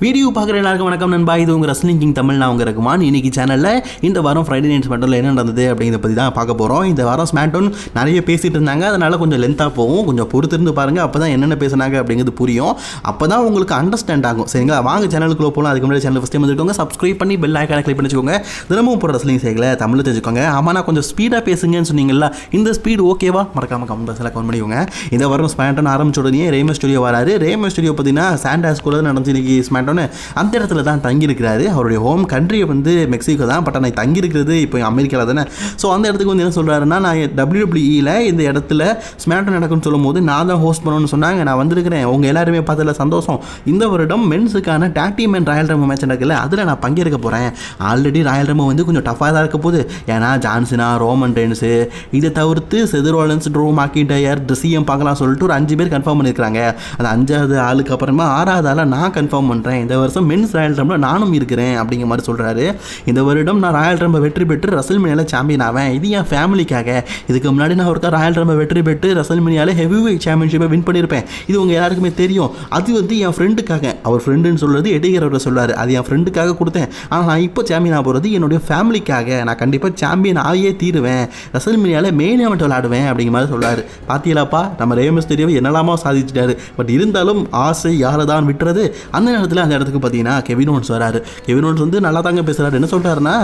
Video பார்க்குற எல்லாருக்கும் வணக்கம் நண்பா. இது உங்கள் ரஸ்லிங் கிங் தமிழ். நான் உங்கள் ரகுமான். இன்னைக்கு சேனலில் இந்த வாரம் ஃப்ரைடே நைட் ஸ்மேட்டோனில் என்ன நடந்தது அப்படிங்கிறத பற்றி தான் பார்க்க போகிறோம் இந்த வாரம் ஸ்மேட்டோன் நிறைய பேசிகிட்டு இருந்தாங்க. அதனால் கொஞ்சம் லென்த்தாக போகும். கொஞ்சம் பொறுத்திருந்து பாருங்கள் அப்போ தான் என்னென்ன பேசுனாங்க அப்படிங்கிறது புரியும். அப்போ தான் உங்களுக்கு அண்டர்ஸ்டாண்ட் ஆகும். சரிங்களா? வாங்க சேனலுக்குள்ளே போகலாம் அதுக்கு முன்னாடி சேனல் ஃபஸ்ட் டைம் வந்துருக்கோங்க சப்ஸ்கிரைப் பண்ணி பெல் ஐக்கான கிளிக் பண்ணி வச்சுக்கோங்க. தினமும் போகிற ரஸ்லிங் சேகலை தமிழ் தெரிஞ்சுக்கோங்க. ஆமாம் நான் கொஞ்சம் ஸ்பீடாக பேசுங்கன்னு சொன்னீங்களா இந்த ஸ்பீடு ஓகேவா மறக்காம கமெண்ட் பாக்ஸில் கமெண்ட் பண்ணிக்கோங்க. இந்த வாரம் ஸ்மேட்டோன் ஆரம்பிச்ச உடனே ரேம ஸ்டுடியோ வராரு. ரேம ஸ்டுடியோ பார்த்தீங்கன்னா சாண்டாஸ் கூட நடந்து இன்னைக்கு மாட்டோன்னு அந்த இடத்துல தான் தங்கியிருக்கிறாரு. அவருடைய ஹோம் கண்ட்ரி வந்து மெக்சிகோ தான். பட் ஆனால் தங்கியிருக்கிறது இப்போ அமெரிக்காவில் தானே. ஸோ அந்த இடத்துக்கு வந்து என்ன சொல்கிறாருன்னா நான் டபிள்யூடபிள்யூஇயில் இந்த இடத்துல ஸ்மேட்டோ நடக்கும்னு சொல்லும்போது நான் தான் ஹோஸ்ட் பண்ணணும்னு சொன்னாங்க. நான் வந்திருக்கிறேன். உங்கள் எல்லாருமே பார்த்ததில் சந்தோஷம். இந்த வருடம் மென்ஸுக்கான டாக்டி மென் ராயல் ரம்ம மேட்ச் நடக்கல. அதில் நான் பங்கேற்க போகிறேன் ஆல்ரெடி ராயல் ரம்ம வந்து கொஞ்சம் டஃபாக தான் இருக்க போகுது. ஏன்னா ஜான்சினா ரோமன் ரெயின்ஸு இதை தவிர்த்து செதுரோலன்ஸ் ட்ரோ மாக்கி டயர் ட்ரெஸ்ஸியம் பார்க்கலாம் சொல்லிட்டு ஒரு அஞ்சு பேர் கன்ஃபார்ம் பண்ணியிருக்காங்க அந்த அஞ்சாவது ஆளுக்கு அப்புறமா ஆறாவது ஆளாக நான் கன்ஃபார்ம் பண்ணுறேன் இந்த வருஷம் மென்ஸ் ராயல் ரம்பில் நானும் இருக்கிறேன் அப்படிங்கிற மாதிரி சொல்கிறாரு இந்த வருடம் நான் ராயல் ரம்பை வெற்றி பெற்று ரசல் மினியாவில் சாம்பியன் ஆவேன். இது என் ஃபேமிலிக்காக இதுக்கு முன்னாடி நான் ஒருக்கா ராயல் ரம்பை வெற்றி பெற்று ரசல் மினியாவில் ஹெவி வெயிட் சாம்பியன்ஷிப்பை வின் பண்ணியிருப்பேன். இது உங்கள் எல்லாருக்குமே தெரியும். அது வந்து என் ஃப்ரெண்டுக்காக அவர் ஃப்ரெண்டுன்னு சொல்கிறது எடிகரவரை சொல்கிறார் அது என் ஃப்ரெண்டுக்காக கொடுத்தேன். ஆனால் நான் இப்போ சாம்பியன் ஆக போகிறது என்னுடைய ஃபேமிலிக்காக நான் கண்டிப்பாக சாம்பியன் ஆகியே தீருவேன். ரசல் மினியாவில் மெயின் event விளாடுவேன் அப்படிங்கிற மாதிரி சொல்கிறார் பார்த்தீங்களாப்பா நம்ம ரேமஸ் தெரியவை என்னெல்லாமா சாதிச்சிட்டாரு. பட் இருந்தாலும் ஆசை யாரை தான் விட்டுறது? அந்த நேரத்தில் அந்த இடத்துக்கு பார்த்தீங்கன்னா கெவினோன்ஸ் வராரு. கெவினோன்ஸ் வந்து நல்லா தாங்க பேசுகிறாரு என்ன சொல்றாருன்னா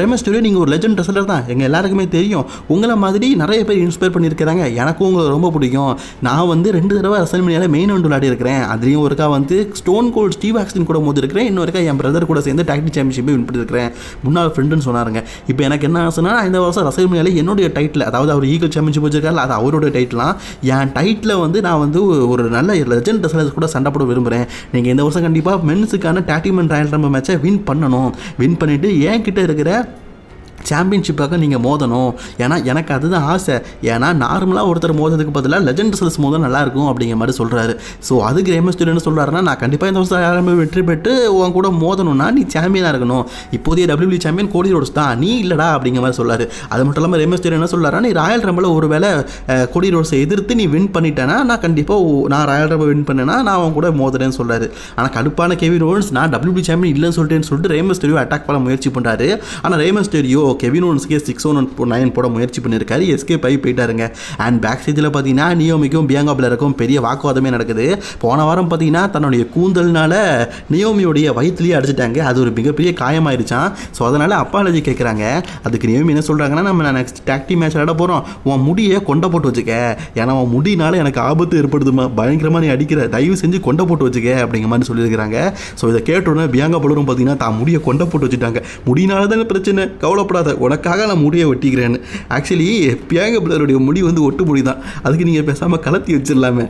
ரேமஸ் நீங்கள் ஒரு லெஜண்ட் ரெஸ்லர் தான். எங்கள் எல்லாருக்குமே தெரியும். உங்களை மாதிரி நிறைய பேர் இன்ஸ்பயர் பண்ணியிருக்கிறாங்க. எனக்கும் உங்களை ரொம்ப பிடிக்கும். நான் வந்து ரெண்டு தடவை ரசல் மினியாவில் மெயின் ஒன்று விளையாடி இருக்கிறேன் அதுலேயும் ஒருக்கா வந்து ஸ்டோன் கோல்ட் ஸ்டீவ் ஆக்ஸ்டின் கூட மோதி இருக்கிறேன் இன்னொருக்கா என் பிரதர் கூட சேர்ந்து டாக்டி சாம்பியன்ஷிப்பை வின் பண்ணியிருக்கிறேன். முன்னாள் ஃப்ரெண்டுன்னு சொன்னாருங்க. இப்போ எனக்கு என்ன ஆசைனா இந்த வருஷம் ரசல் மினியாவில் என்னுடைய டைட்டில் அதாவது அவர் ஈகிள் சாம்பியன்ஷிப் வச்சிருக்காரு அது அவருடைய டைட்டிலாம் என் டைட்டில் வந்து நான் வந்து ஒரு நல்ல லெஜண்ட் ரெசலர்ஸ் கூட சண்டை போட விரும்புகிறேன் நீங்கள் இந்த வருஷம் கண்டிப்பாக மென்ஸுக்கான டேட்டிமன் ராயல் ரம்ப மேட்சை வின் பண்ணணும். வின் பண்ணிவிட்டு என் கிட்ட இருக்கிற சாம்பியன்ஷிப்பாக நீங்கள் மோதணும். ஏன்னா எனக்கு அதுதான் ஆசை. ஏன்னா நார்மலாக ஒருத்தர் மோதுறதுக்கு பதிலாக லெஜண்ட் செல்ஸ் மோதல் நல்லாயிருக்கும் அப்படிங்கிற மாதிரி சொல்கிறாரு ஸோ அதுக்கு ரேமஸ் என்ன சொல்கிறாருன்னா நான் கண்டிப்பாக இந்த வருஷம் யாருமே வெற்றி பெற்று உன் கூட மோதணும்னா நீ சாம்பியனாக இருக்கணும். இப்போதைய டபிள்யூபி சாம்பியன் கோடி ரோட்ஸ் தான். நீ இல்லடா அப்படிங்கிற மாதிரி சொல்கிறாரு அது மட்டும் இல்லாமல் ரேமஸ் என்ன சொல்கிறாரா நீ ராயல் ரம்பில் ஒரு வேளை கோடி ரோட்ஸை எதிர்த்து நீ வின் பண்ணிட்டேன்னா நான் கண்டிப்பாக நான் ராயல் ரம்பில் வின் பண்ணேன்னா நான் அவன் கூட மோதுறேன்னு சொல்கிறாரு ஆனால் கடுப்பான கேவி ரோல்ஸ் நான் டபிள்யூபி சாம்பியன் இல்லைன்னு சொல்லிட்டேன்னு சொல்லிட்டு ரேமஸ் டெரியோ அட்டாக் பண்ண முயற்சி பண்ணுறாரு ஆனால் ரேமஸ் டெரியோ கெவின் ஒன்ஸ்க்கே சிக்ஸ் ஒன் நைன் போட முயற்சி பண்ணியிருக்காரு எஸ்கே பை போயிட்டாருங்க. அண்ட் பேக் ஸ்டேஜில் பார்த்தீங்கன்னா நியோமிக்கும் பியாங்கா பிளருக்கும் பெரிய வாக்குவாதமே நடக்குது. போன வாரம் பார்த்தீங்கன்னா தன்னுடைய கூந்தல்னால நியோமியோடைய வயிற்றுலேயே அடிச்சிட்டாங்க. அது ஒரு மிகப்பெரிய காயமாயிருச்சான் ஸோ அதனால் அப்பாலஜி கேட்குறாங்க அதுக்கு நியோமி என்ன சொல்கிறாங்கன்னா நம்ம நெக்ஸ்ட் டாக்டி மேட்ச் விளாட போகிறோம் உன் முடியை கொண்டை போட்டு வச்சுக்க. ஏன்னா உன் முடினால எனக்கு ஆபத்து ஏற்படுதுமா? பயங்கரமாக நீ அடிக்கிற. தயவு செஞ்சு கொண்டை போட்டு வச்சுக்க. அப்படிங்கிற மாதிரி சொல்லியிருக்கிறாங்க. ஸோ இதை கேட்டோடனே பியாங்கா பலரும் பார்த்தீங்கன்னா தான் முடியை கொண்டை போட்டு வச்சுட்டாங்க. முடினால தானே பிரச்சனை. கவலைப்படாத. உனக்காக நான் முடியை வெட்டிக்கிறேன்னு. ஆக்சுவலி பியாங்கா பிள்ளருடைய முடி வந்து ஒட்டு முடி தான் அதுக்கு நீங்கள் பேசாமல் கலத்தி வச்சிடலாமே.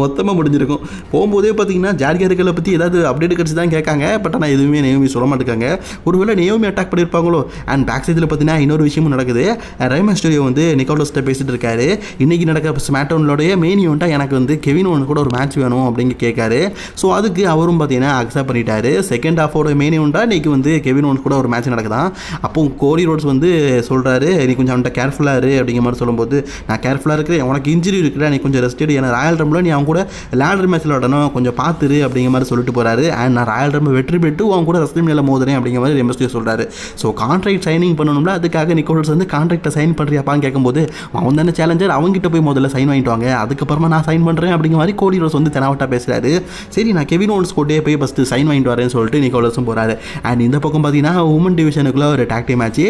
மொத்தமாக முடிஞ்சிருக்கும். போகும்போதே பார்த்தீங்கன்னா ஜார்கியார்களை பற்றி ஏதாவது அப்டேட் கிடச்சி தான் கேட்காங்க. பட் ஆனால் எதுவுமே நேயோமி சொல்ல மாட்டேங்காங்க ஒருவேளை நேயோமி அட்டாக் பண்ணியிருப்பாங்களோ அண்ட் பேக் சைடில் பார்த்தீங்கன்னா இன்னொரு விஷயமும் நடக்குது. ரைமன் ஸ்டுடியோ வந்து நிக்கோலஸ்ட்டை பேசிட்டு இருக்காரு. இன்றைக்கி நடக்க ஸ்மாட்டோனோடைய மெயின் ஈவெண்ட்டாக எனக்கு வந்து கெவின் ஒன்று கூட ஒரு மேட்ச் வேணும் அப்படின்னு கேட்காரு. ஸோ அதுக்கு அவரும் பார்த்தீங்கன்னா அக்செப்ட் பண்ணிட்டாரு. செகண்ட் ஹாஃபோட மெயின் ஈவெண்ட்டாக இன்றைக்கி வந்து கெவின் ஒன்று கூட ஒரு மேட்ச் நடக்குதான் அப்போ கோரி ரோட்ஸ் வந்து சொல்கிறாரு நீ கொஞ்சம் அவன்கிட்ட கேர்ஃபுல்லாக இரு அப்படிங்கிற மாதிரி சொல்லும்போது நான் கேர்ஃபுல்லாக இருக்கிறேன். உனக்கு இன்ஜுரி இருக்கிற நீ கொஞ்சம் ரெஸ்ட் எடு. ஏன்னா ராயல் ரம்பில் நீ அவன் கூட லேடர் மேட்ச் விளாடணும் கொஞ்சம் பார்த்துரு அப்படிங்கிற மாதிரி சொல்லிட்டு போகிறாரு அண்ட் நான் ராயல் ரம்பை வெற்றி பெற்று அவன் கூட ரெஸ்லிமில் மோதுறேன் அப்படிங்கிற மாதிரி எம்எஸ்டி சொல்கிறாரு ஸோ கான்ட்ராக்ட் சைனிங் பண்ணணும்ல அதுக்காக நிக்கோலஸ் வந்து கான்ட்ராக்டை சைன் பண்ணுறியாப்பான்னு கேட்கும்போது அவன் தானே சேலஞ்சர் அவங்ககிட்ட போய் முதல்ல சைன் வாங்கிட்டு வாங்க. அதுக்கப்புறமா நான் சைன் பண்ணுறேன் அப்படிங்கிற மாதிரி கோடி ரோஸ் வந்து தெனாவட்டா பேசுகிறாரு சரி நான் கெவின் ஓன்ஸ் கோட்டே போய் ஃபஸ்ட்டு சைன் வாங்கிட்டு வரேன்னு சொல்லிட்டு நிக்கோலஸும் போகிறாரு அண்ட் இந்த பக்கம் பார்த்தீங்கன்னா உமன் டிவிஷனுக்குள்ள ஒரு tag match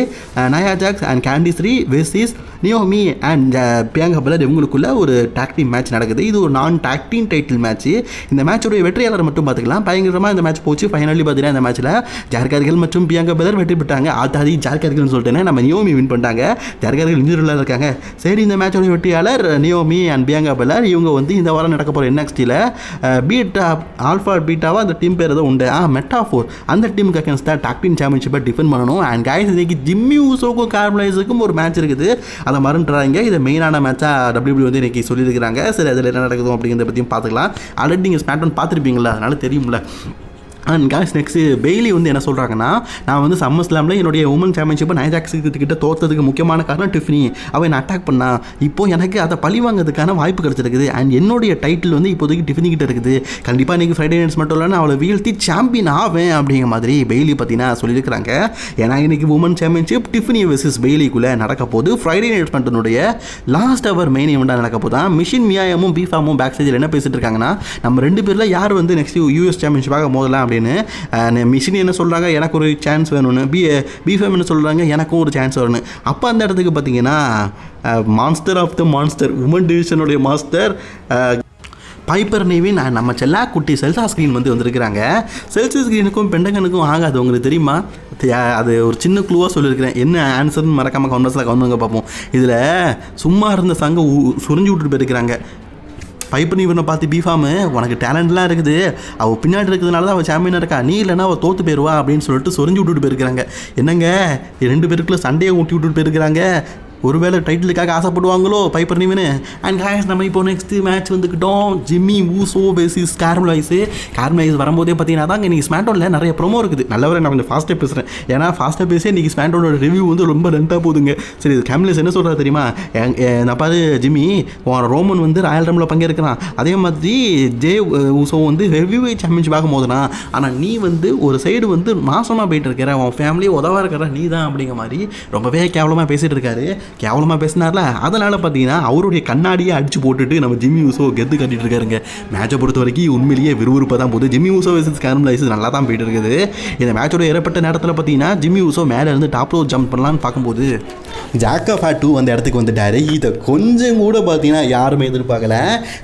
Nia Jax and candy Sri versus Naomi and Bianca Belair இவங்களுக்குள்ள ஒரு டாக்டி மேட்ச் நடக்குது. இது ஒரு நாலு நான் டாக்டின் டைட்டில் மேட்ச் இந்த மேட்சோடைய வெற்றியாளர் மட்டும் பார்த்துக்கலாம். பயங்கரமாக இந்த மேட்ச் போச்சு. ஃபைனலி பார்த்தீங்கன்னா இந்த மேட்ச்சில் ஜார்கார்கள் மற்றும் பியாங்கா பதர் வெற்றி பெற்றாங்க. ஆத்தாதி ஜார்கார்கள்னு சொல்லிட்டேன்னா நம்ம நியோமி வின் பண்ணிட்டாங்க. ஜார்கார்கள் இன்ஜூரியில் இருக்காங்க. சரி இந்த மேட்சோடைய வெற்றியாளர் நியோமி அண்ட் பியாங்கா பலர். இவங்க வந்து இந்த வாரம் நடக்க போகிற என்எக்ஸ்டியில் பீட்டா ஆல்ஃபா பீட்டாவாக அந்த டீம் பேர் ஏதோ உண்டு. ஆ மெட்டாஃபோர் அந்த டீமுக்கு அகேன்ஸ்டாக டாக்டின் சாம்பியன்ஷிப்பை டிஃபெண்ட் பண்ணணும். அண்ட் காய்ஸ் இன்னைக்கு ஜிம்மி ஊசோக்கும் கார்மலைஸுக்கும் ஒரு மேட்ச் இருக்குது. அதை மறந்துடுறாங்க இதை மெயினான மேட்சாக டபிள்யூபிள்யூ வந்து இன்னைக்கு சொல்லியிருக்கிறாங்க. சரி அதில் என்ன நடக்குது அப்படிங்கிறத பற்றியும் பார்த்துக்கலாம். ஆல்ரெடி நீங்கள் ஸ்மார்ட் பார்த்துருப்பீங்களா அதனால தெரியும்ல. அண்ட் காய்ஸ் நெக்ஸ்ட்டு பெய்லி வந்து என்ன சொல்கிறாங்கன்னா நான் வந்து சம்மர் ஸ்லாமில் என்னுடைய உமன் சாம்பியன்ஷிப்பை நைஜாக்ஸ் கிட்ட தோத்ததுக்கு முக்கியமான காரணம் டிஃபினி அவன் என்னை அட்டாக் பண்ணா. இப்போ எனக்கு அதை பழி வாங்குறதுக்கான வாய்ப்பு கிடச்சிருக்குது. அண்ட் என்னுடைய டைட்டில் வந்து இப்போதைக்கு டிஃபினி கிட்ட இருக்குது. கண்டிப்பாக இன்றைக்கி ஃப்ரைடே நைட்ஸ் மட்டும் இல்லை அவளை வீழ்த்தி சாம்பியன் ஆவேன் அப்படிங்கிற மாதிரி பெய்லி பார்த்தீங்கன்னா சொல்லியிருக்கிறாங்க. ஏன்னா இன்னைக்கு உமன் சாம்பியன்ஷிப் டிஃபினி வெர்சஸ் பெய்லிக்குள்ளே நடக்க போது ஃப்ரைடே நைட்ஸ் மட்டுடைய லாஸ்ட் அவர் மெயின் இவெண்ட்டாக நடக்க போதா மிஷின் மியாயமும் பீஃபாமும் பேக் சைடில் என்ன பேசிட்டு இருக்காங்கன்னா நம்ம ரெண்டு பேரில் யார் வந்து நெக்ஸ்ட் யூஎஸ் சாம்பியன்ஷிப்பாக மோதலாம் அப்படின்னு மிஷின் என்ன சொல்கிறாங்க எனக்கு ஒரு சான்ஸ் வேணும்னு. பி பிஃபேம் என்ன சொல்கிறாங்க எனக்கும் ஒரு சான்ஸ் வரணும் அப்போ அந்த இடத்துக்கு பார்த்தீங்கன்னா monster of the monster women டிவிஷனுடைய master Piper Niven நம்ம செல்லா குட்டி செல்சா ஸ்க்ரீன் வந்து வந்திருக்கிறாங்க. செல்சா ஸ்க்ரீனுக்கும் பெண்டகனுக்கும் ஆகாது. உங்களுக்கு தெரியுமா? அது ஒரு சின்ன க்ளூவாக சொல்லியிருக்கிறேன். என்ன ஆன்சர்னு மறக்காமல் கவுண்டர்ஸில் கவுந்தவங்க பார்ப்போம் இதில் சும்மா இருந்த சங்கம் சுரிஞ்சு விட்டுட்டு போயிருக்கிறாங்க. ஸ்பைப்புன்னு இவனை பார்த்து பீஃபாமு உனக்கு டேலண்ட்லாம் இருக்குது. அவள் பின்னாடி இருக்கிறதுனால தான் அவள் சாம்பியனாக இருக்கா? நீ இல்லைன்னா அவள் தோற்று போயிடுவா அப்படின்னு சொல்லிட்டு சொரிஞ்சு விட்டுட்டு போயிருக்கிறாங்க. என்னங்க? ரெண்டு பேருக்குள்ளே சண்டையை ஊட்டி விட்டுட்டு போயிருக்கிறாங்க. ஒருவேளை டைட்டிலுக்காக ஆசைப்படுவாங்களோ? பைப்பர் நீவனு அண்ட் காய்ஸ் நம்ம இப்போ next match வந்துக்கிட்டோம். Jimmy Uso versus Carmelo Hayes Carmelo Hayes வரும்போதே பார்த்தீங்கன்னா தான் இன்றைக்கி ஸ்மாண்டோனில் நிறைய ப்ரோமோ இருக்குது. நல்லவரை நான் கொஞ்சம் ஃபாஸ்ட்டாக பேசுகிறேன் ஏன்னா ஃபாஸ்ட்டாக பேசி இன்றைக்கி ஸ்மாண்டோனோட ரிவ்யூ வந்து ரொம்ப லென்த்தாக போகுதுங்க. சரி இது கேம்லேஸ் என்ன சொல்கிறா தெரியுமா? என் நான் பாரு ஜிம்மி உன் ரோமன் வந்து ராயல் ரம்மில் பங்கேற்கிறான். அதே மாதிரி ஜே ஊசோ வந்து ஹெவி சாம்பியன்ஷிப் ஆகும் போதுனா ஆனால் நீ வந்து ஒரு சைடு வந்து மாசமாக போயிட்டு இருக்கிற உன் ஃபேமிலி உதவா இருக்கிற நீ தான் அப்படிங்கிற மாதிரி ரொம்பவே கேவலமாக பேசிகிட்டு இருக்காரு. கேவலமாக பேசினார்ல? அதனால் பார்த்தீங்கன்னா அவருடைய கண்ணாடியை அடிச்சு போட்டுட்டு நம்ம ஜிம்மி ஊசோ கெத்து கட்டிட்டு இருக்காருங்க. மேட்சை பொறுத்த வரைக்கும் உண்மையிலேயே விறுவிறுப்பாக தான் போகுது. ஜிம்மி ஊசோ வெர்சஸ் கேரம்லைஸ் நல்லா தான் போயிட்டு இருக்குது. இந்த மேட்சோட ஏற்பட்ட நேரத்தில் பார்த்தீங்கன்னா ஜிம்மி ஊசோ மேலே இருந்து டாப் ரோ ஜம்ப் பண்ணலான்னு பார்க்கும்போது ஜாக்கா டூ வந்த இடத்துக்கு வந்துட்டாரு. இதை கொஞ்சம் கூட பார்த்தீங்கன்னா யாருமே எதிர்பார்க்கல.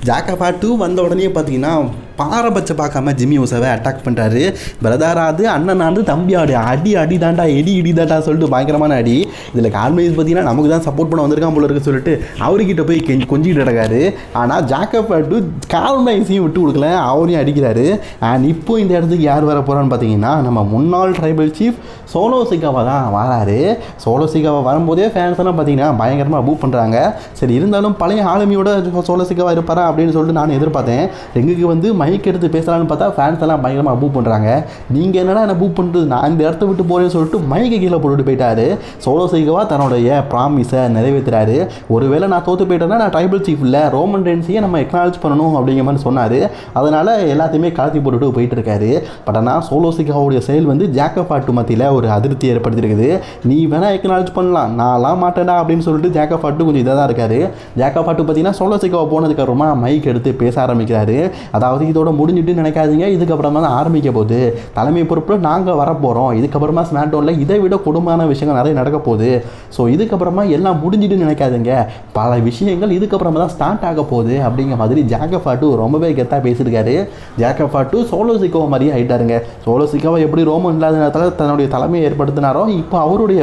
ஜாக்கா டூ வந்த உடனே பார்த்தீங்கன்னா பாரபட்ச பார்க்காம ஜிம்மி ஓசாவை அட்டாக் பண்ணுறாரு பிரதாராது அண்ணனாந்து தம்பி அடி அடி தாண்டா எடி இடி தாண்டா சொல்லிட்டு பயங்கரமான அடி. இதில் கார்மேஜ் பார்த்தீங்கன்னா நமக்கு தான் சப்போர்ட் பண்ண வந்திருக்கான் போல இருக்கு சொல்லிட்டு அவர்கிட்ட போய் கெஞ்சி கொஞ்சிட்டு கிடக்காரு ஆனால் ஜாக்கப் டூ கார்மைஸையும் விட்டு கொடுக்கல. அவரையும் அடிக்கிறாரு. அண்ட் இப்போ இந்த இடத்துக்கு யார் வர போகிறான்னு பார்த்தீங்கன்னா நம்ம முன்னாள் ட்ரைபல் சீஃப் சோலோ சிகாவா தான் வராரு. சோலோ சிகாவை வரும்போதே ஃபேன்ஸ்லாம் பார்த்தீங்கன்னா பயங்கரமாக பூ பண்ணுறாங்க சரி இருந்தாலும் பழைய ஆளுமையோட சோலோ இருப்பாரா அப்படின்னு சொல்லிட்டு நான் எதிர்பார்த்தேன். எங்களுக்கு வந்து மைக் எடுத்து பேசலான்னு பார்த்தா ஃபேன்ஸ் எல்லாம் பயங்கரமாக பூ பண்ணுறாங்க நீங்கள் என்னடா என்ன பூ பண்ணுறது நான் இந்த இடத்த விட்டு போகிறேன்னு சொல்லிட்டு மைக்கை கீழே போட்டுட்டு போயிட்டாரு. சோலோ சிகாவா தன்னுடைய ப்ராமிஸை நிறைவேற்றுறாரு ஒருவேளை நான் தோற்று போயிட்டேன்னா நான் ட்ரைபல் சீஃப் இல்லை ரோமன் ரென்சியை நம்ம எக்னாலஜ் பண்ணணும் அப்படிங்கிற மாதிரி சொன்னார். அதனால் எல்லாத்தையுமே கலத்தி போட்டுட்டு போயிட்டு இருக்காரு. பட் ஆனால் சோலோசிக்காவுடைய செயல் வந்து ஜாக்கப் ஆட்டு மத்தியில் ஒரு அதிருப்தி ஏற்படுத்தியிருக்குது. நீ வேணால் எக்னாலஜ் பண்ணலாம். நான்லாம் மாட்டேன்டா அப்படின்னு சொல்லிட்டு ஜாக்கப் ஆட்டு கொஞ்சம் இதாக தான் இருக்காரு ஜாக்கப் ஆட்டு பார்த்தீங்கன்னா சோலோ சிகாவை போனதுக்கப்புறமா மைக் எடுத்து பேச ஆரம்பிக்கிறாரு. அதாவது இதோட முடிஞ்சுட்டு நினைக்காதீங்க. இதுக்கப்புறமா தான் ஆரம்பிக்க போகுது. தலைமை பொறுப்பில் நாங்கள் வரப்போகிறோம் இதுக்கப்புறமா ஸ்மாக்டவுனில் இதை விட கொடுமையான விஷயங்கள் நிறைய நடக்க போகுது. ஸோ இதுக்கப்புறமா எல்லாம் முடிஞ்சுட்டு நினைக்காதீங்க. பல விஷயங்கள் இதுக்கப்புறமா தான் ஸ்டார்ட் ஆக போகுது அப்படிங்கிற மாதிரி ஜாக்கஃபாட்டு ரொம்பவே கெத்தாக பேசியிருக்காரு ஜாக்கஃபாட்டு சோலோ சிக்கோவை மாதிரியே ஆகிட்டாருங்க சோலோ சிக்கோவை எப்படி ரோமன் இல்லாத நேரத்தில் தன்னுடைய தலைமையை ஏற்படுத்தினாரோ இப்போ அவருடைய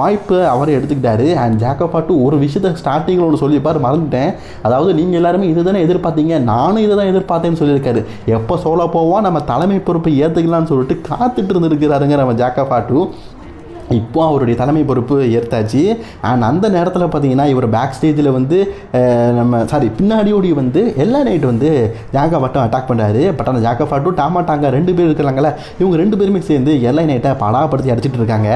வாய்ப்பு அவர் எடுத்துக்கிட்டாரு. அண்ட் ஜாக்கஃபாட்டு ஒரு விஷயத்த ஸ்டார்டிங்கில் ஒன்று சொல்லியிருப்பார் மறந்துட்டேன். அதாவது நீங்கள் எல்லாருமே இதுதானே எதிர்பார்த்தீங்க? நானும் இதை தான் எதிர்பார்த்தேன்னு சொல்லியிருக்காரு. எப்போ சோலோ போவோம்? நம்ம தலைமை பொறுப்பை ஏற்றுக்கலாம்னு சொல்லிட்டு காத்துட்டு இருந்திருக்கிறாருங்க நம்ம ஜாக்கஃபாட்டு இப்போ அவருடைய தலைமை பொறுப்பு ஏற்றாச்சு. அண்ட் அந்த நேரத்தில் பார்த்தீங்கன்னா இவர் பேக் ஸ்டேஜில் வந்து நம்ம சாரி பின்னாடியோடி வந்து எல்லா நைட் வந்து ஜாக்கா பாட்டும் அட்டாக் பண்ணுறாரு பட் அந்த ஜாக்கா ஃபாட்டும் டாமா டாங்கா ரெண்டு பேர் இருக்கிறாங்களே இவங்க ரெண்டு பேருமே சேர்ந்து எல்லா நைட்டை படாப்படுத்தி அடிச்சிட்டு இருக்காங்க.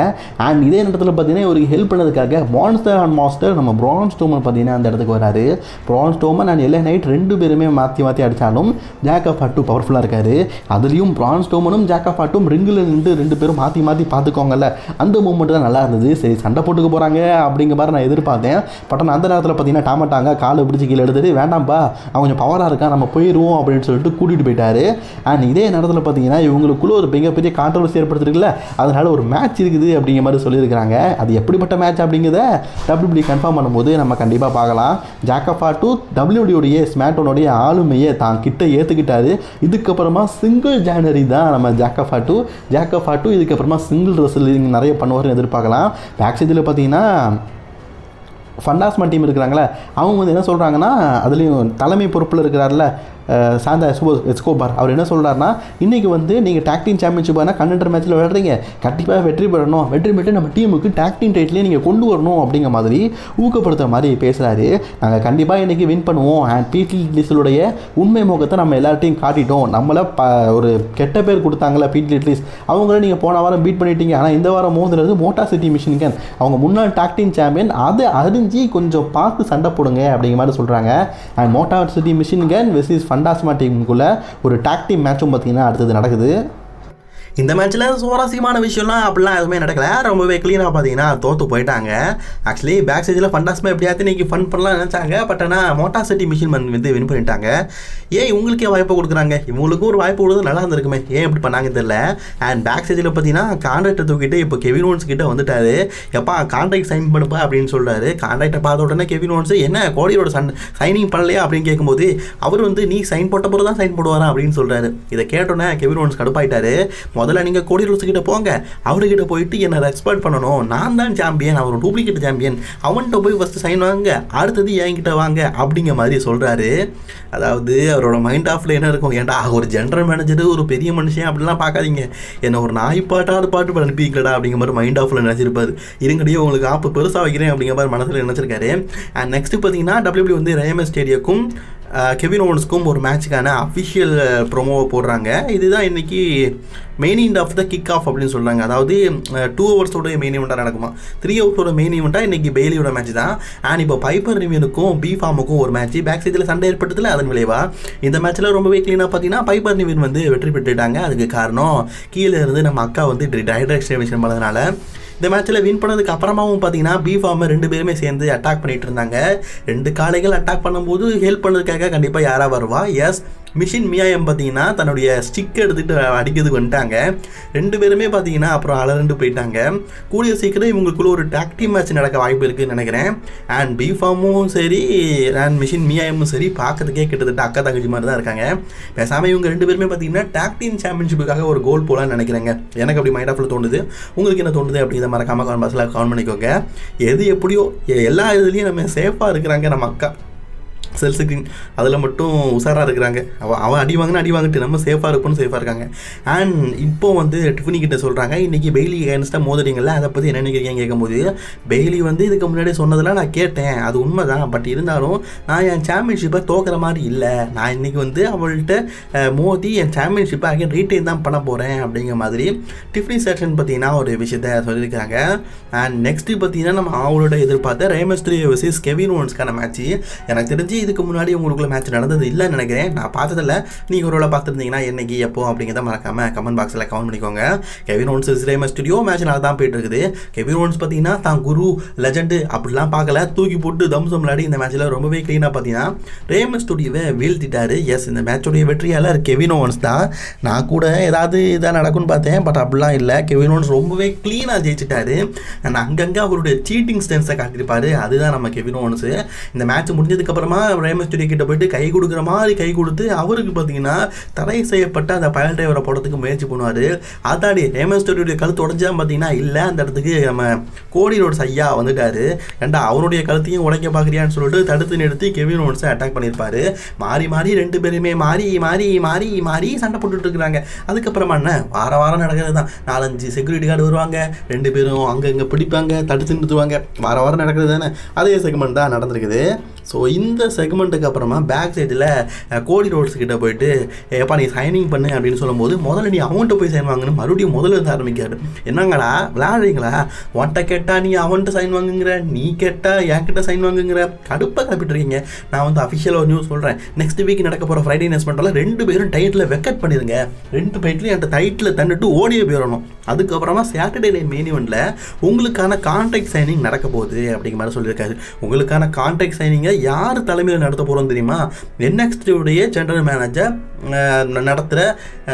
அண்ட் இதே நேரத்தில் பார்த்தீங்கன்னா இவருக்கு ஹெல்ப் பண்ணதுக்காக மான்ஸ்டர் அண்ட் மாஸ்டர் நம்ம ப்ரான் ஸ்டோமன் பார்த்தீங்கன்னா அந்த இடத்துக்கு வராரு. ப்ரான் ஸ்டோமன் அண்ட் எல்லா நைட் ரெண்டு பேருமே மாற்றி மாற்றி அடித்தாலும் ஜாக்கா பாட்டு பவர்ஃபுல்லாக இருக்காரு. அதுலேயும் ப்ரான் ஸ்டோமனும் ஜாக்கா ஃபாட்டும் ரிங்கில் நின்று ரெண்டு பேரும் மாற்றி மாற்றி பார்த்துக்கோங்கல்ல அந்த மூமெண்ட் தான் நல்லா இருந்தது. சரி சண்டை போட்டுக்க போகிறாங்க அப்படிங்கிற மாதிரி நான் எதிர்பார்த்தேன். பட் ஆனால் அந்த நேரத்தில் பார்த்தீங்கன்னா டாமட்டாங்க காலை பிடிச்சி கீழே எடுத்துட்டு வேண்டாம்ப்பா அவன் கொஞ்சம் பவராக இருக்கான் நம்ம போயிடுவோம் அப்படின்னு சொல்லிட்டு கூட்டிகிட்டு போயிட்டாரு. அண்ட் இதே நேரத்தில் பார்த்தீங்கன்னா இவங்களுக்குள்ள ஒரு மிகப்பெரிய கான்ட்ரவர்சி ஏற்படுத்திருக்குல்ல அதனால் ஒரு மேட்ச் இருக்குது அப்படிங்கிற மாதிரி சொல்லியிருக்கிறாங்க. அது எப்படிப்பட்ட மேட்ச் அப்படிங்கிறத டபிள்யூபிடி கன்ஃபார்ம் பண்ணும்போது நம்ம கண்டிப்பாக பார்க்கலாம். ஜாக்கஃபா டூ டபிள்யூடியோடைய ஸ்மேட்டோனுடைய ஆளுமையை தான் கிட்ட ஏற்றுக்கிட்டாரு இதுக்கப்புறமா சிங்கிள் ஜானரி தான் நம்ம ஜாக்கஃபா டூ ஜாக்கஃபா டூ இதுக்கப்புறமா சிங்கிள் ரெஸ்லிங் நிறைய பண்ணுவார்னு எதிர்பார்க்கலாம். பேக் சைடில் பார்த்தீங்கன்னா ஃபண்டாஸ்மா டீம் இருக்கிறாங்களே அவங்க வந்து என்ன சொல்கிறாங்கன்னா அதுலேயும் தலைமை பொறுப்பில் இருக்கிறார்ல சாந்தா எஸ்கோ எஸ்கோபார். அவர் என்ன சொல்கிறாருன்னா இன்றைக்கி வந்து நீங்கள் டாக்டிங் சாம்பியன்ஷிப் ஆனால் கண்டென்டர் மேட்ச்சில் விளையாடுறீங்க. கண்டிப்பாக வெற்றி பெறணும். வெற்றி பெற்று நம்ம டீமுக்கு டாக்டிங் டைட்லேயே நீங்கள் கொண்டு வரணும் அப்படிங்கிற மாதிரி ஊக்கப்படுத்துகிற மாதிரி பேசுகிறாரு நாங்கள் கண்டிப்பாக இன்றைக்கி வின் பண்ணுவோம். அண்ட் பீட்டி லிஸ்டலுடைய உண்மை முகத்தை நம்ம எல்லார்ட்டையும் காட்டிட்டோம். நம்மளை ப ஒரு கெட்ட பேர் கொடுத்தாங்களே பீட்டி லிட்லிஸ் அவங்கள நீங்கள் போன வாரம் பீட் பண்ணிட்டீங்க. ஆனால் இந்த வாரம் மோதுறது மோட்டா சிட்டி மிஷின்கன் அவங்க முன்னாள் டாக்டிங் சாம்பியன் அதை அறிஞ்சு கொஞ்சம் பார்த்து சண்டை போடுங்க அப்படிங்கிற மாதிரி சொல்கிறாங்க and Motor City Machine Gun versus Fantasma டீமுக்குள்ளே ஒரு டாக் டீம் மேட்சும் பார்த்தீங்கன்னா அடுத்தது நடக்குது. இந்த மேட்ச்சில் சுவாரஸ்யமான விஷயம்லாம் அப்படிலாம் எதுவுமே நடக்கல. ரொம்பவே க்ளீனாக பார்த்தீங்கன்னா தோற்று போயிட்டாங்க. ஆக்சுவலி பேக் ஸ்டேஜில் ஃபண்டாஸ்மா எப்படியாவது இன்னைக்கு ஃபன் பண்ணலாம் நினச்சாங்க. பட் ஆனால் மோட்டார் சிட்டி மிஷின் வந்து வின் பண்ணிட்டாங்க. ஏன் இவங்களுக்கே வாய்ப்பு கொடுக்குறாங்க. இவங்களுக்கும் ஒரு வாய்ப்பு கொடுத்து நல்லா இருந்திருக்குமே. ஏன் இப்படி பண்ணாங்க தெரியல. அண்ட் பேக் ஸ்டேஜில் பார்த்தீங்கன்னா கான்ட்ராக்டை தூக்கிட்டு இப்போ கெவின் ஓன்ஸ் கிட்ட வந்துட்டாரு. எப்பா கான்ட்ராக்ட் சைன் பண்ணுப்பா அப்படின்னு சொல்கிறாரு கான்ட்ராக்டை பார்த்த உடனே கெவின் ஓன்ஸ் என்ன கோடியோட சன் சைனிங் பண்ணலையா? அப்படின்னு கேட்கும்போது அவர் வந்து நீ சைன் போட்ட பிறகு தான் சைன் போடுவாரா? அப்படின்னு சொல்கிறாரு இதை கேட்டோன்னே கெவின் ஓன்ஸ் கடுப்பாயிட்டாரு. முதல்ல நீங்கள் கோடி ரோஸ் கிட்ட போங்க. அவர்கிட்ட போயிட்டு என்னை ரெஸ்பெக்ட் பண்ணணும். நான் தான் சாம்பியன் அவர் டூப்ளிகேட் சாம்பியன் அவன்கிட்ட போய் ஃபஸ்ட்டு சைன் வாங்க அடுத்தது என்கிட்ட வாங்க அப்படிங்கிற மாதிரி சொல்கிறாரு அதாவது அவரோட மைண்ட் ஆஃப்ல என்ன இருக்கும்? ஏன்டா ஒரு ஜென்ரல் மேனேஜர் ஒரு பெரிய மனுஷன் அப்படிலாம் பார்க்காதீங்க. என்ன ஒரு நாய் பாட்டாவது பாட்டு அனுப்பிக்கலடா அப்படிங்கிற மாதிரி மைண்ட் ஆஃப்ல நினச்சிருப்பாரு. இருங்கடியே உங்களுக்கு ஆப்பு பெருசாக வைக்கிறேன் அப்படிங்கிற மாதிரி மனசில் நினச்சிருக்காரு. அண்ட் நெக்ஸ்ட் பார்த்தீங்கன்னா டபிள்யூபிள்யூ வந்து ரேமஸ் ஸ்டேடியக்கும் கெவின் ஓவன்ஸ்க்கும் ஒரு மேட்ச்சுக்கான அஃபிஷியல் ப்ரோமோவை போடுறாங்க. இதுதான் இன்றைக்கி main event of the kick off அப்படின்னு சொல்கிறாங்க அதாவது டூ ஹவர்ஸோட மெயின் ஈவெண்ட்டாக நடக்குமா? த்ரீ ஹவர்ஸோட மெயின் ஈவெண்ட்டாக இன்றைக்கி பெய்லியோட மேட்ச் தான். அண்ட் இப்போ பைப்பர் ரிவியனுக்கும் பி ஃபார்முக்கும் ஒரு மேட்ச் பேக் சைடில் சண்டை ஏற்பட்டதில் அதன் விளைவாக இந்த மேட்ச்சில் ரொம்பவே க்ளீனாக பார்த்தீங்கன்னா பைப்பர் ரிவியன் வந்து வெற்றி பெற்றுட்டாங்க. அதுக்கு காரணம் கீழே இருந்து நம்ம அக்கா வந்து டைரக்ஷன் பண்ணதுனால இந்த மேட்ச்சில் வின் பண்ணதுக்கு அப்புறமாவும் பார்த்தீங்கன்னா பி ஃபார்மை ரெண்டு பேருமே சேர்ந்து அட்டாக் பண்ணிட்டு இருந்தாங்க. ரெண்டு காளைகள் அட்டாக் பண்ணும்போது ஹெல்ப் பண்ணதுக்காக கண்டிப்பாக யாராக வருவா? எஸ் மிஷின் மியாயம் பார்த்தீங்கன்னா தன்னுடைய ஸ்டிக் எடுத்துகிட்டு அடிக்கிறதுக்கு வந்துட்டாங்க. ரெண்டு பேருமே பார்த்தீங்கன்னா அப்புறம் அலரண்டு போயிட்டாங்க. கூடிய சீக்கிரம் இவங்களுக்குள்ள ஒரு டாக்டி மேட்ச் நடக்க வாய்ப்பு இருக்குன்னு நினைக்கிறேன். அண்ட் பிஃபார்மும் சரி அண்ட் மிஷின் மியாயமும் சரி பார்க்கறதுக்கே கிட்டத்தட்ட அக்கா தங்கச்சி மாதிரி தான் இருக்காங்க. பேசாமல் இவங்க ரெண்டு பேருமே பார்த்தீங்கன்னா டாக்டீம் சாம்பியன்ஷிப்புக்காக ஒரு கோல் போலான்னு நினைக்கிறேங்க. எனக்கு அப்படி மைண்ட் ஆஃப்ல தோணுது. உங்களுக்கு என்ன தோணுது அப்படிங்கிறத மறக்காம கமெண்ட் பஸ்ஸில் கமெண்ட் பண்ணிக்கோங்க. எது எப்படியோ எ- எல்லா இதுலேயும் நம்ம சேஃபாக இருக்கிறாங்க நம்ம அக்கா. செல்ஸுக்கு அதில் மட்டும் உஷாராக இருக்கிறாங்க. அவள் அவன் அடி வாங்கினா அடி வாங்கிட்டு நம்ம சேஃபாக இருப்போம்னு சேஃபாக இருக்காங்க. அண்ட் இப்போ வந்து டிஃபினி கிட்ட சொல்கிறாங்க இன்றைக்கி பெய்லி ஏன்ஸ்டாக மோதுறீங்கல்ல அதை பற்றி என்ன நினைக்கிறீங்க கேட்கும்போது பெய்லி வந்து இதுக்கு முன்னாடி சொன்னதெல்லாம் நான் கேட்டேன். அது உண்மை தான் பட் இருந்தாலும் நான் என் சாம்பியன்ஷிப்பை தோக்கிற மாதிரி இல்லை. நான் இன்றைக்கி வந்து அவள்கிட்ட மோதி என் சாம்பியன்ஷிப்பை அகைன் ரீட்டைன் தான் பண்ண போகிறேன் அப்படிங்கிற மாதிரி டிஃபனி செக்ஷன் பார்த்தீங்கன்னா ஒரு விஷயத்த சொல்லியிருக்காங்க. அண்ட் நெக்ஸ்ட்டு பார்த்தீங்கன்னா நம்ம அவளோட எதிர்பார்த்த ரேமஸ்திரி விசிஸ் கெவின் ஓன்ஸ்க்கான மேட்ச் எனக்கு தெரிஞ்சு இதுக்கு முன்னாடி உங்களுக்குள்ள மேட்ச் நடந்தது இல்லைன்னு நினைக்கிறேன். நான் பார்த்ததில்ல. நீங்கள் ஒரு வேலை பார்த்துருந்தீங்கன்னா என்னைக்கு எப்போ அப்படிங்கிறத மறக்காம கமெண்ட் பாக்ஸில் கமெண்ட் பண்ணிக்கோங்க. கெவின் ஓன்ஸ் இஸ்ரேம ஸ்டுடியோ மேட்ச் நல்லா தான் போயிட்டு இருக்குது. கெவின் ஓன்ஸ் பார்த்தீங்கன்னா தான் குரு லெஜண்டு அப்படிலாம் பார்க்கல. தூக்கி போட்டு தம்சம் விளையாடி இந்த மேட்ச்சில் ரொம்பவே க்ளீனாக பார்த்தீங்கன்னா ரேம ஸ்டுடியோவை வீழ்த்திட்டாரு. எஸ் இந்த மேட்சோடைய வெற்றியாளர் கெவின் ஓன்ஸ் தான். நான் கூட ஏதாவது இதாக நடக்கும்னு பார்த்தேன் பட் அப்படிலாம் இல்லை. கெவின் ஓன்ஸ் ரொம்பவே க்ளீனாக ஜெயிச்சிட்டாரு. அண்ட் அங்கங்கே அவருடைய சீட்டிங் ஸ்டென்ஸை காட்டியிருப்பாரு. அதுதான் நம்ம கெவின் ஓன்ஸு இந்த மேட்ச் முடிஞ்சதுக்கப்புறமா ரேமஸ் ஸ்டுடியோ கிட்ட போயிட்டு கை கொடுக்குற மாதிரி கை கொடுத்து அவருக்கு பார்த்தீங்கன்னா தடை செய்யப்பட்ட அந்த பயல் டிரைவரை போடுறதுக்கு முயற்சி பண்ணுவார். அதாடி ரேமன் ஸ்டுடியோடைய கழுத்து உடஞ்சா பார்த்தீங்கன்னா இல்லை அந்த இடத்துக்கு நம்ம கோடி ரோட்ஸ் ஐயா வந்துட்டாரு. ஏண்டா அவருடைய கழுத்தையும் உடைக்க பார்க்குறியான்னு சொல்லிட்டு தடுத்து நிறுத்தி கெவின் ஓன்ஸை அட்டாக் பண்ணியிருப்பாரு. மாறி மாறி ரெண்டு பேருமே மாறி மாறி மாறி மாறி சண்டை போட்டுட்டு இருக்கிறாங்க. அதுக்கப்புறமா என்ன? வார வாரம் நடக்கிறது தான் நாலஞ்சு செக்யூரிட்டி கார்டு வருவாங்க. ரெண்டு பேரும் அங்கே இங்கே பிடிப்பாங்க தடுத்து நிறுத்துவாங்க. வார வாரம் நடக்கிறது தானே அதே செக்மெண்ட் தான் நடந்திருக்குது. ஸோ இந்த செக்மெண்ட்டுக்கு அப்புறமா பேக் சைடில் கோடி ரோட்ஸ் கிட்ட போயிட்டு எப்பா நீ சைனிங் பண்ணு அப்படின்னு சொல்லும்போது முதல்ல நீ அவன்கிட்ட போய் சைன் வாங்கணும் மறுபடியும் முதல்ல இருந்து ஆரம்பிக்காரு என்னங்களா விளையாடுறீங்களா? ஒன்ட்ட கேட்டால் நீ அவன்கிட்ட சைன் வாங்குங்கிற நீ கேட்டால் என்கிட்ட சைன் வாங்குங்கிற. கடுப்பாக கிளப்பிட்டுருக்கீங்க. நான் வந்து அஃபிஷியலாக ஒரு நியூஸ் சொல்கிறேன் நெக்ஸ்ட் வீக் நடக்க போகிற ஃப்ரைடே இன்வெஸ்ட்மெண்ட்டில் ரெண்டு பேரும் டைட்டில் வெக்கட் பண்ணிடுங்க ரெண்டு ஃபைட்லையும் என்கிட்ட டைட்டில் தந்துட்டு ஓடியே போயிடணும். அதுக்கப்புறமா சாட்டர்டே நைட் மெயின் இவெண்ட்டில் உங்களுக்கான கான்ட்ராக்ட் சைனிங் நடக்க போகுது அப்படிங்கிற மாதிரி சொல்லியிருக்காரு. உங்களுக்கான கான்ட்ராக்ட் சைனிங்கை யார் தலைமையில் நடத்த போகிறோம் தெரியுமா? என்எக்ஸ்டியுடைய ஜென்ரல் மேனேஜர் நடத்துகிற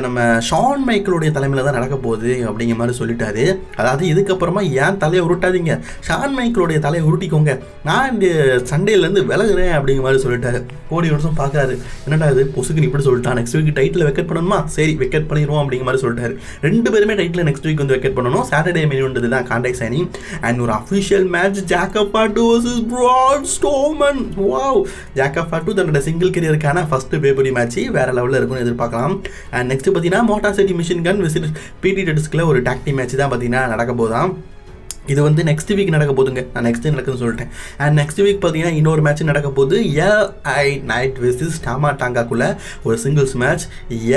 நம்ம ஷான் மைக்கிளுடைய தலைமையில் தான் நடக்க போகுது அப்படிங்கிற மாதிரி சொல்லிட்டாரு. அதாவது இதுக்கப்புறமா ஏன் தலையை உருட்டாதீங்க? ஷான் மைக்கிளுடைய தலையை உருட்டிக்கோங்க. நான் இந்த சண்டேலேருந்து விலகுறேன் அப்படிங்கிற மாதிரி சொல்லிட்டாரு. கோடி வருஷம் பார்க்காரு என்னடா இது? பொசுக்குன்னு இப்படி சொல்லிட்டான். நெக்ஸ்ட் வீக் டைட்டில் வெக்கெட் பண்ணணுமா? சரி வெக்கெட் பண்ணிடுவோம் அப்படிங்கிற மாதிரி சொல்லிட்டாரு. ரெண்டு பேருமே டைட்டில் நெக்ஸ்ட் வீக் வந்து வெக்கெட் பண்ணணும். சாட்டர்டே மெனுன்றது தான் கான்டாக்ட் சைனிங் அண்ட் ஒரு official match Jacob Fatu versus Braun Strowman wow Jacob Fatu தன்னோட சிங்கிள் கரியருக்கான ஃபஸ்ட்டு பேபரி மேட்ச் வேற லெவலில் இருக்கும்னு எதிர்பார்க்கலாம். அண்ட் நெக்ஸ்ட் பார்த்தீங்கன்னா மோட்டார் சிட்டி மிஷின் கன் விசிட் பிடி டெட்ஸ்கில் ஒரு டாக்டி மேட்ச் தான் பார்த்தீங்கன்னா நடக்க போதான் இது வந்து நெக்ஸ்ட் வீக் நடக்க போதுங்க. நான் நெக்ஸ்ட் நடக்குதுன்னு சொல்லிட்டேன். அண்ட் நெக்ஸ்ட் வீக் பார்த்தீங்கன்னா இன்னொரு மேட்ச் நடக்க போது ஏ ஐ நைட் வெர்சஸ் டாமா டாங்காக்குள்ளே ஒரு சிங்கிள்ஸ் மேட்ச்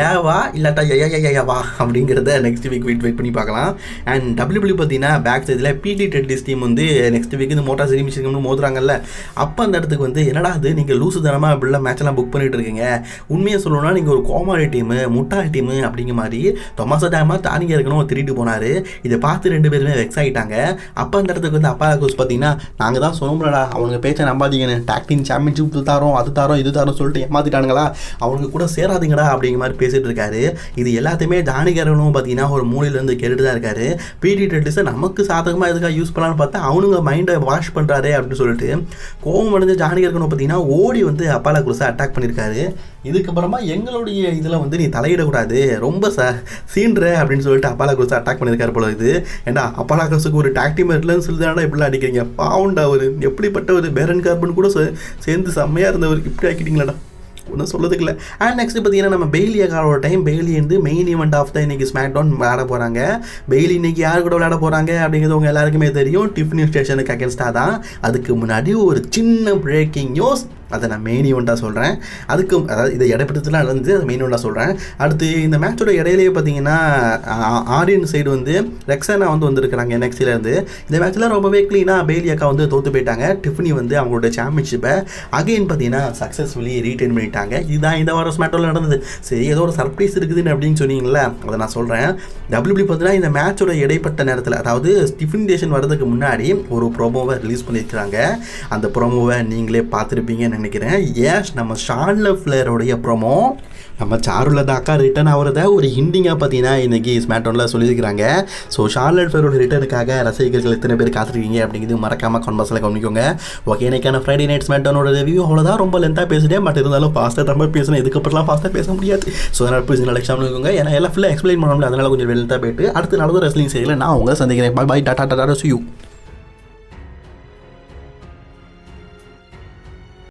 ஏவா இல்லாட்டா ஏ ஏவா அப்படிங்கிறத நெக்ஸ்ட் வீக் வெயிட் வெயிட் பண்ணி பார்க்கலாம். அண்ட் டபிள்யூபிள்யூ பார்த்தீங்கன்னா பேக் சைடில் பிடி டெட்லிஸ் டீம் வந்து நெக்ஸ்ட் வீக் இந்த மோட்டார் சிரி மிஷின் மோதுறாங்கல்ல. அப்போ அந்த இடத்துக்கு வந்து என்னடா அது நீங்கள் லூசு தனமாக இப்படிலாம் மேட்செல்லாம் புக் பண்ணிட்டு இருக்கீங்க. உண்மையை சொல்லணும்னா நீங்கள் ஒரு கோமாளி டீமு முட்டாள் டீமு அப்படிங்கிற மாதிரி தொமாசா டேமா தானிங்க இருக்கணும் திருட்டு போனார். இதை பார்த்து ரெண்டு பேருமே வெக்ஸ் ஆகிட்டாங்க அப்போ அந்த இடத்துக்கு வந்து அப்பா கோஸ் பார்த்தீங்கன்னா நாங்கள் தான் சொன்னோம்லடா அவனுக்கு பேச்சை நம்பாதீங்கன்னு. டாக்டின் டீம் சாம்பியன்ஷிப் தாரோம் அது தாரோம் இது தாரோம் சொல்லிட்டு ஏமாத்திட்டானுங்களா? அவனுக்கு கூட சேராதீங்கடா அப்படிங்கிற மாதிரி பேசிட்டு இருக்காரு. இது எல்லாத்தையுமே ஜானிகரனும் பார்த்தீங்கன்னா ஒரு மூலையிலேருந்து கேட்டுட்டு தான் இருக்காரு. பிடி டெட்லிஸை நமக்கு சாதகமாக எதுக்காக யூஸ் பண்ணலான்னு பார்த்தா அவனுங்க மைண்டை வாஷ் பண்ணுறாரு அப்படின்னு சொல்லிட்டு கோவம் அடைஞ்ச ஜானிகரனும் பார்த்தீங்கன்னா ஓடி வந்து அப்பாலா குருஸை அட்டாக் பண்ணியிருக்காரு. இதுக்கப்புறமா எங்களுடைய இதில் வந்து நீ தலையிடக்கூடாது. ரொம்ப ச சீன்ற அப்படின்னு சொல்லிட்டு அப்பாலா குரூஸ் அட்டாக் பண்ணியிருக்காரு போல இது. ஏண்டா அப்பாலா குரூஸுக்கு ஒரு டாக்டிம் இல்லைன்னு சொல்லி தானே இப்படிலாம் அடிக்கிறீங்க. பாவுண்டா அவர். எப்படிப்பட்ட ஒரு பேரன் கார்பன் கூட சே- சேர்ந்து செம்மையாக இருந்தவர். இப்படி ஆக்கிட்டீங்களாடா. ஒன்றும் சொல்லதுக்கு இல்லை. அண்ட் நெக்ஸ்ட் பார்த்தீங்கன்னா நம்ம பெய்லி அகாரோட டைம் பெய்லி வந்து மெயின் ஈவெண்ட் ஆஃப் த இன்னைக்கு ஸ்மாக் டவுன் விளையாட போகிறாங்க பெய்லி இன்னைக்கு யார் கூட விளையாட போகிறாங்க அப்படிங்கிறது உங்கள் எல்லாருக்குமே தெரியும். டிஃபினி ஸ்டேஷனுக்கு அகேன்ஸ்டாக தான். அதுக்கு முன்னாடி ஒரு சின்ன பிரேக்கிங் நியூஸ் அதை நான் மெயின் ஈவெண்ட்டாக சொல்கிறேன் அதுக்கு அதாவது இதை இடைப்பட்டதுலாம் நடந்து அதை மெயின் ஈவெண்ட்டாக சொல்கிறேன் அடுத்து இந்த மேட்சோட இடையிலேயே பார்த்தீங்கன்னா ஆடியன் சைடு வந்து ரெக்ஸானா வந்து வந்திருக்கிறாங்க NXT இந்த மேட்ச்சில் ரொம்பவே க்ளீனாக பெய்லி அக்கா வந்து தோற்று போயிட்டாங்க. டிஃபினி வந்து அவங்களோட சாம்பியன்ஷிப்பை அகெயின் பார்த்தீங்கன்னா சக்ஸஸ்ஃபுல்லி ரீட்டைன் பண்ணிட்டாங்க. இதுதான் இந்த வாரம் ஸ்மேட்டோவில் நடந்தது. சரி ஏதோ ஒரு சர்ப்ரைஸ் இருக்குதுன்னு அப்படின்னு சொன்னீங்களே அதை நான் சொல்கிறேன் டபிள்யூபி பார்த்தீங்கன்னா இந்த மேட்சோட இடைப்பட்ட நேரத்தில் அதாவது ஸ்டிஃபின் டேஷன் வர்றதுக்கு முன்னாடி ஒரு ப்ரோமோவை ரிலீஸ் பண்ணியிருக்கிறாங்க. அந்த ப்ரோமோவை நீங்களே பார்த்துருப்பீங்கன்னு நினைக்கிறேன். ஏஸ் நம்ம ஷார்ல ஃப்ளேரோடைய ப்ரோமோ நம்ம சாருலதா அக்கா ரிட்டர்ன் ஆகிறத ஒரு ஹிண்டிங்காக பார்த்தீங்கன்னா இன்னைக்கு ஸ்மார்ட்ஃபோனில் சொல்லியிருக்கிறாங்க. ஸோ ஷார்லட் ஃபேரோட ரிட்டனுக்காக ரசிகர்கள் எத்தனை பேர் காத்திருக்கீங்க அப்படிங்கிறது மறக்காமல் கன்வர்ஸில் கவனிக்கோங்க. ஓகே இன்னைக்கான ஃப்ரைடே நைட் ஸ்மார்ட்ஃபோனோட ரிவ்யூ அவ்வளோதான் ரொம்ப லென்த்தாக பேசுகிறேன் பட் இருந்தாலும் ஃபாஸ்ட்டாக ரொம்ப பேசணும் இதுக்கப்புறம்லாம் ஃபாஸ்ட்டாக பேச முடியாது. ஸோ அதனால் ப்ளீஸ் நல்லா எக்ஸாம் இருக்கோங்க. ஏன்னா எல்லாம் ஃபுல்லாக எக்ஸ்பிளைன் பண்ண முடியல அதனால் கொஞ்சம் லென்த்தாக போயிட்டு அடுத்த நாளும் ரெஸ்லிங் செய்யலை நான் உங்களை சந்திக்கிறேன். பாய் பாய் டாடா டாடா யூ